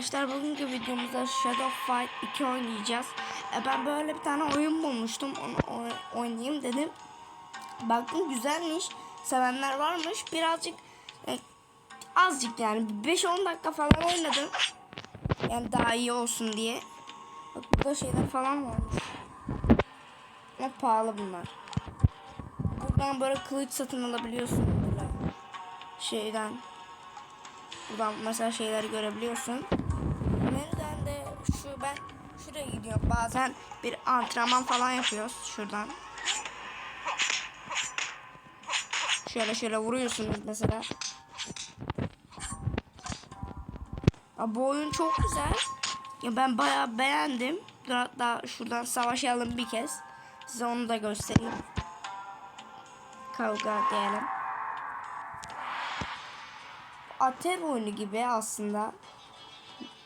Arkadaşlar bugünkü videomuzda Shadow Fight 2 oynayacağız. E, ben böyle bir tane oyun bulmuştum. Onu oy- oynayayım dedim. Baktım güzelmiş. Sevenler varmış. Birazcık e, azıcık yani 5-10 dakika falan oynadım. Yani daha iyi olsun diye. Bak burada şeyler falan varmış. Ama pahalı bunlar. Buradan böyle kılıç satın alabiliyorsun böyle. Şeyden. Buradan mesela şeyleri görebiliyorsun. Şuraya gidiyorum. Bazen bir antrenman falan yapıyoruz şuradan. Şöyle şöyle vuruyorsunuz mesela. Ya bu oyun çok güzel. Ya ben bayağı beğendim. Dur hatta şuradan savaşalım bir kez. Size onu da göstereyim. Kavga diyelim. Ater oyunu gibi aslında.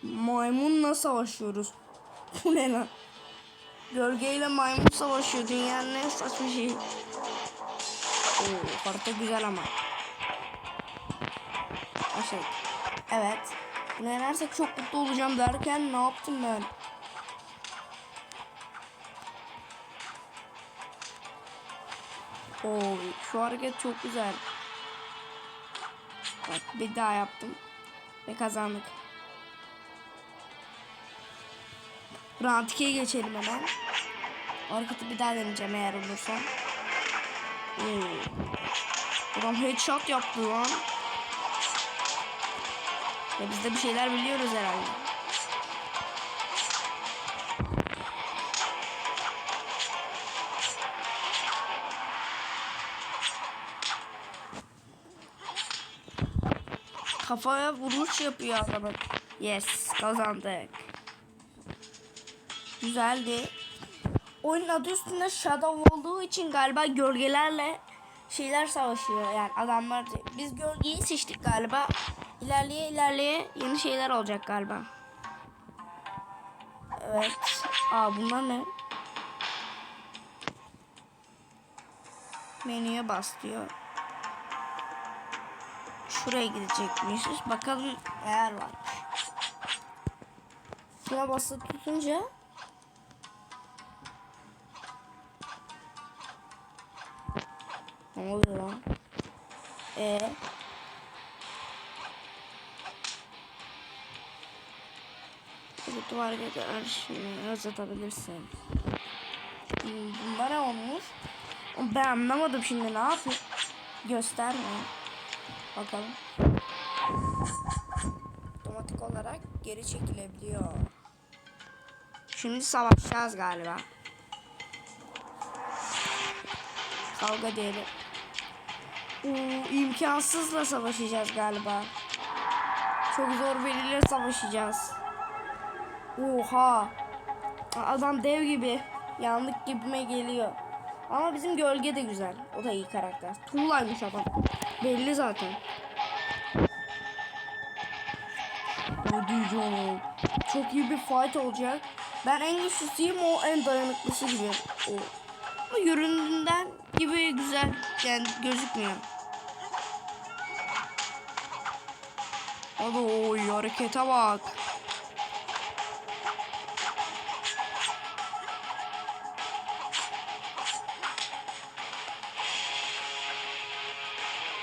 Maymunla savaşıyoruz. Bu ne lan? Gölgeyle maymun savaşıyor. Dünyanın en saçma şeyi. Oo, harita güzel ama. Aşağı. Evet. Bunu yenersek çok mutlu olacağım derken ne yaptım ben? Oo, şu hareket çok güzel. Bak bir daha yaptım. Ve kazandık. Round 2'ye geçelim hemen. Hareketi bir daha deneyeceğim eğer olursa. Oo. Adam headshot yaptı lan. Ya biz de bir şeyler biliyoruz herhalde. Kafaya vuruş yapıyor adamın. Yes kazandık. Güzeldi. Oyunun adı üstünde Shadow olduğu için galiba gölgelerle şeyler savaşıyor yani adamlar. Biz gölgeyi seçtik galiba. İlerleye ilerleye yeni şeyler olacak galiba. Evet. Aa bunlar ne? Menüye bas diyor. Şuraya gidecekmişiz. Bakalım eğer var. Şuna basıp tutunca Ne oluyor lan? Ee? Kötü hareketler arşivini uzatabilirsin. Bunda ne olmuş? Ben anlamadım şimdi ne yapayım? Gösterme. Bakalım. Otomatik olarak geri çekilebiliyor. Şimdi savaşacağız galiba. Kavga diyelim. Oo, imkansızla savaşacağız galiba. Çok zor biriyle savaşacağız. Oha. Adam dev gibi. Yanlık gibime geliyor. Ama bizim gölge de güzel. O da iyi karakter. Tuğlaymış adam. Belli zaten. Hadi canım. Çok iyi bir fight olacak. Ben en güçlüsüyüm o en dayanıklısı gibi. O. Ama göründüğünden gibi güzel yani gözükmüyor. Oy harekete bak.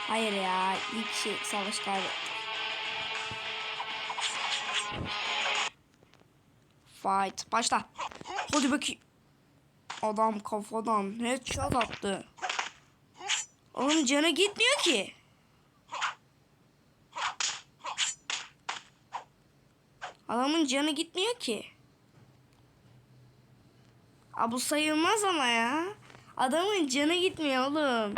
Hayır ya ilk şey savaş kaybettik. Fight başla. Hadi bakayım. Adam kafadan headshot attı. Oğlum canı gitmiyor ki. Adamın canı gitmiyor ki. Aa, bu sayılmaz ama ya. Adamın canı gitmiyor oğlum.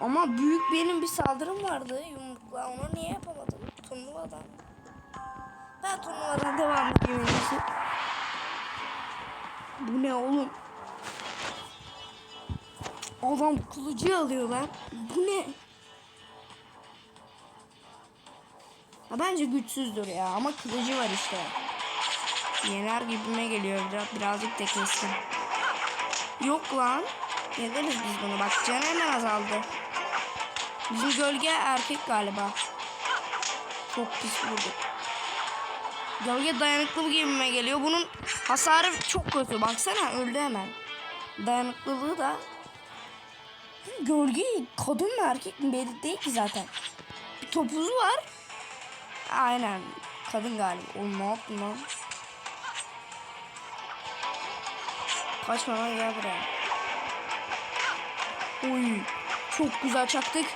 Ama büyük benim bir saldırım vardı yumrukla. Onu niye yapamadım? Turnuvadan. Ben turnuvadan devam edeyim. Bu ne oğlum? Adam kılıcı alıyor lan. Bu ne? Ha, bence güçsüzdür ya ama kılıcı var işte. Yener gibime geliyor biraz, birazcık da keskin. Yok lan. Yeneriz biz bunu. Bak can hemen azaldı. Bizim gölge erkek galiba. Çok pis vurduk. Gölge dayanıklı gibime geliyor. Bunun hasarı çok kötü. Baksana öldü hemen. Dayanıklılığı da. Gölge kadın mı erkek mi belli değil ki zaten. Bir topuzu var. Aynen. Kadın galiba. Oğlum ne yaptın lan? Kaçma lan gel buraya. Oy. Çok güzel çaktık.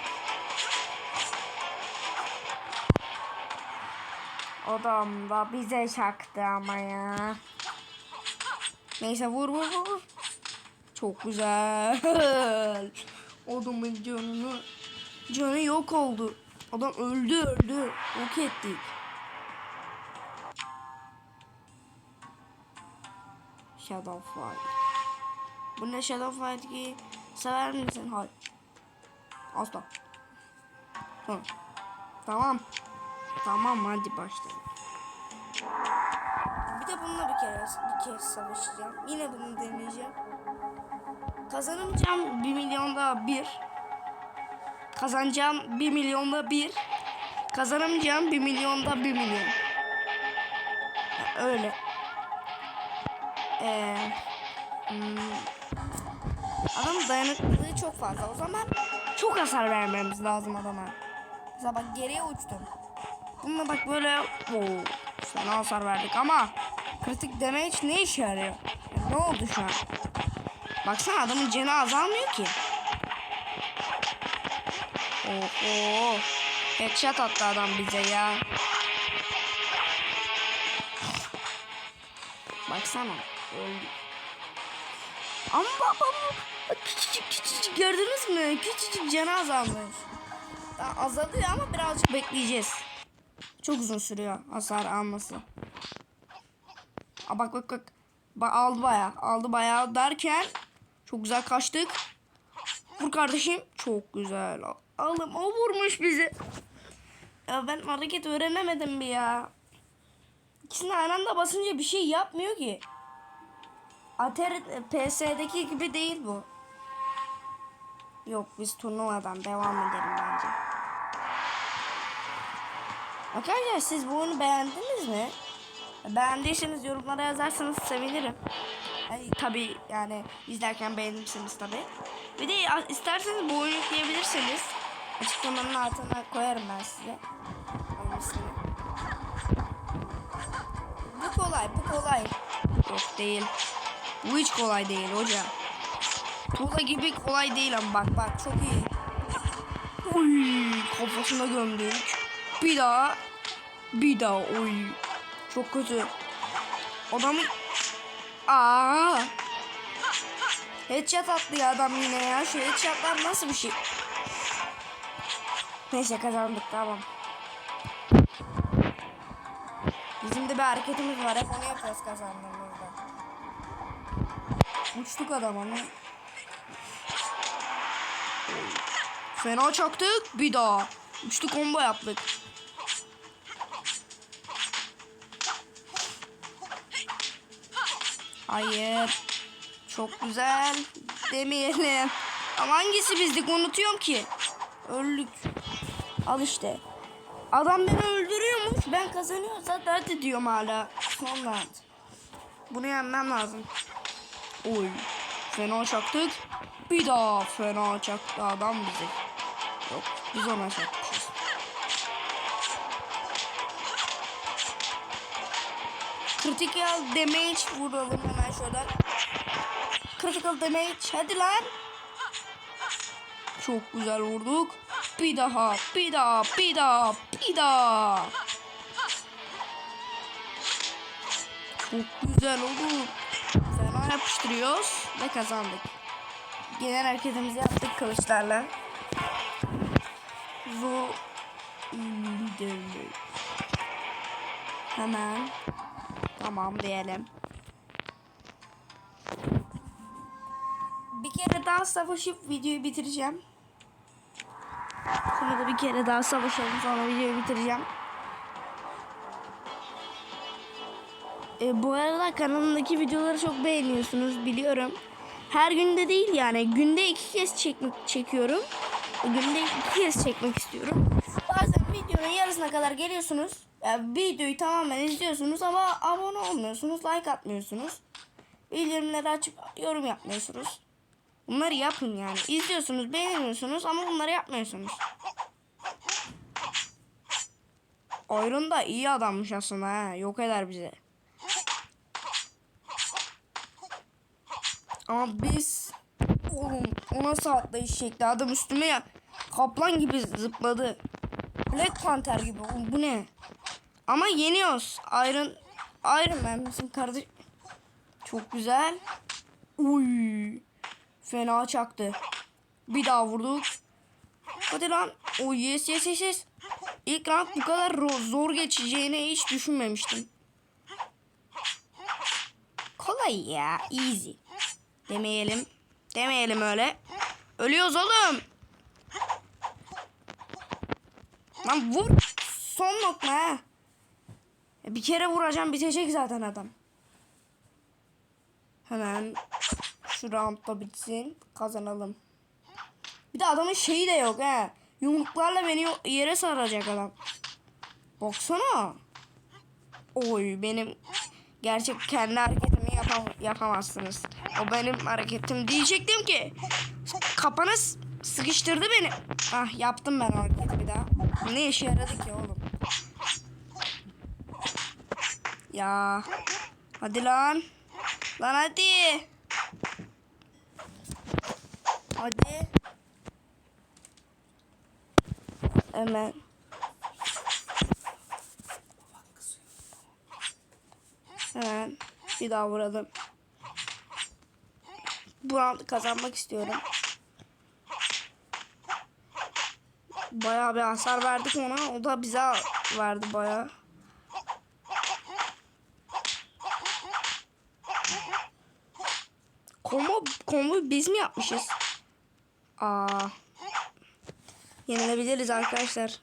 Adam da bize çaktı ama ya. Neyse vur vur vur. Çok güzel. Adamın canını canı yok oldu. Adam öldü öldü. Yok ettik. Shadow Fight. Bu ne Shadow Fight ki? Sever misin? Hayır. Asla. Hı. Tamam. Tamam hadi başlayalım. Bir de bununla bir kere bir kez savaşacağım. Yine bunu deneyeceğim. Kazanamayacağım 1 milyonda bir. Kazanacağım 1 milyonda bir. Kazanamayacağım 1 milyonda 1 milyon. Öyle. Ee, hmm, adam dayanıklılığı çok fazla. O zaman çok hasar vermemiz lazım adama. Mesela bak geriye uçtum. Bununla bak böyle oo, sana hasar verdik ama kritik damage ne işe yarıyor? Ya ne oldu şu an? Baksana adamın canı azalmıyor ki. Oho. Headshot attı adam bize ya. Baksana. Öldü. Ama bak. Küçücük küçücük gördünüz mü? Küçücük canı azalmış. Daha azalıyor ama birazcık bekleyeceğiz. Çok uzun sürüyor hasar alması. Aa, bak bak bak. Bak aldı bayağı. Aldı bayağı derken çok güzel kaçtık. Vur kardeşim. Çok güzel. Alım o vurmuş bizi. Ya ben hareket öğrenemedim bir ya. İkisini aynı anda basınca bir şey yapmıyor ki. Ater PS'deki gibi değil bu. Yok biz turnuvadan devam edelim bence. Arkadaşlar siz bu oyunu beğendiniz mi? Beğendiyseniz yorumlara yazarsanız sevinirim. Yani, tabii yani izlerken beğenirsiniz tabii. Bir de isterseniz bu oyunu yükleyebilirsiniz. Açıklamanın altına koyarım ben size. Oyun Bu kolay, bu kolay. Yok değil. Bu hiç kolay değil hoca. Tuğla gibi kolay değil ama bak bak çok iyi. Oy kafasına gömdük. Bir daha. Bir daha oy. Çok kötü. Adamı... Aa. Headshot attı ya adam yine ya. Şu headshotlar nasıl bir şey? Neyse kazandık tamam. Bizim de bir hareketimiz var. Hep onu yapıyoruz kazandığımızda. Uçtuk adam ama. Fena çaktık. Bir daha. Üçlü combo yaptık. Hayır. Çok güzel. Demeyelim. Ama hangisi bizdik unutuyorum ki. Öldük. Al işte. Adam beni öldürüyormuş. Ben kazanıyorum zaten hadi diyorum hala. Son round. Bunu yenmem lazım. Oy. Fena çaktık. Bir daha fena çaktı adam bizi. Yok biz ona çakmışız. Critical damage vuralım hemen şöyle. Critical damage hadi lan. Çok güzel vurduk. Bir daha, bir daha, bir daha, bir daha. Çok güzel oldu. Fena yapıştırıyoruz ve kazandık. Genel hareketimizi yaptık kılıçlarla. Zo liderlik. Hemen tamam diyelim. Bir kere daha savaşıp videoyu bitireceğim. Sonra da bir kere daha savaşalım sonra videoyu bitireceğim. E, bu arada kanalımdaki videoları çok beğeniyorsunuz biliyorum. Her günde değil yani günde iki kez çek çekiyorum. Günde iki kez çekmek istiyorum. Bazen videonun yarısına kadar geliyorsunuz. Yani videoyu tamamen izliyorsunuz ama abone olmuyorsunuz, like atmıyorsunuz. Bildirimleri açıp yorum yapmıyorsunuz. Bunları yapın yani. İzliyorsunuz, beğeniyorsunuz ama bunları yapmıyorsunuz. Iron da iyi adammış aslında ha. Yok eder bizi. Ama biz oğlum o nasıl atlayış şekli adam üstüme ya kaplan gibi zıpladı. Black Panther gibi oğlum bu ne? Ama yeniyoruz. Iron Iron Man misin kardeş? Çok güzel. Uy. Fena çaktı. Bir daha vurduk. Hadi lan. O yes yes yes yes. İlk round bu kadar zor geçeceğini hiç düşünmemiştim. Kolay ya. Easy. Demeyelim. Demeyelim öyle. Ölüyoruz oğlum. Lan vur. Son nokta ha. Bir kere vuracağım bitecek zaten adam. Hemen şu roundda bitsin. Kazanalım. Bir de adamın şeyi de yok ha. Yumruklarla beni yere saracak adam. Baksana. Oy benim gerçek kendi hareketimi yapam yapamazsınız. O benim hareketim diyecektim ki. Kapana sıkıştırdı beni. Ah yaptım ben hareketi bir daha. Ne işe yaradı ki oğlum? Ya. Hadi lan. Lan hadi. Hadi. Hemen. Hemen bir daha vuralım. Bu roundu kazanmak istiyorum. Bayağı bir hasar verdik ona. O da bize verdi bayağı. Combo, combo biz mi yapmışız? Aa. Yenilebiliriz arkadaşlar.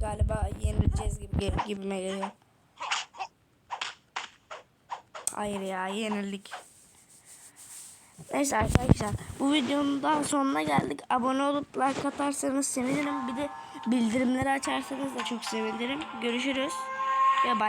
Galiba yenileceğiz gibi gel gibime geliyor. Hayır ya yenildik. Neyse arkadaşlar bu videonun daha sonuna geldik. Abone olup like atarsanız sevinirim. Bir de bildirimleri açarsanız da çok sevinirim. Görüşürüz. Ve bay.